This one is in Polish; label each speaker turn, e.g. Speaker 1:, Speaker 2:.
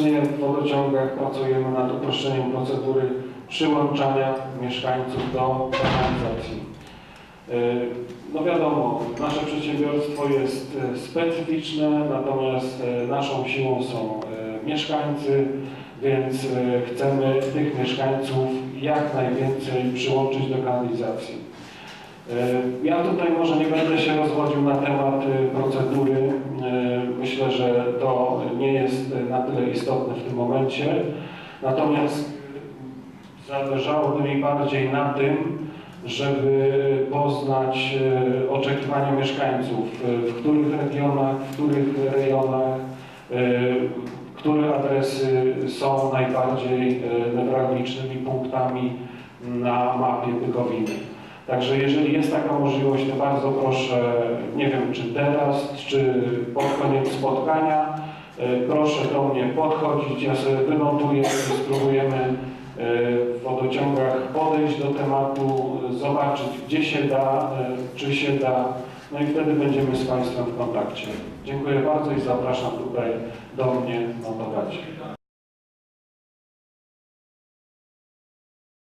Speaker 1: W wodociągach pracujemy nad uproszczeniem procedury przyłączania mieszkańców do kanalizacji. Yy, No wiadomo, nasze przedsiębiorstwo jest e, specyficzne, natomiast e, naszą siłą są e, mieszkańcy, więc e, chcemy tych mieszkańców jak najwięcej przyłączyć do kanalizacji. E, Ja tutaj może nie będę się rozwodził na temat e, procedury. E, Myślę, że to nie jest na tyle istotne w tym momencie. Natomiast zależałoby mi bardziej na tym, żeby poznać e, oczekiwania mieszkańców, e, w których regionach, w których rejonach, e, które adresy są najbardziej newralgicznymi punktami na mapie Bykowiny. Także jeżeli jest taka możliwość, to bardzo proszę, nie wiem czy teraz, czy pod koniec spotkania, e, proszę do mnie podchodzić, ja sobie wynotuję i spróbujemy e, w wodociągach podejść do tematu, zobaczyć gdzie się da, e, czy się da, no i wtedy będziemy z Państwem w kontakcie. Dziękuję bardzo i zapraszam tutaj do mnie notować.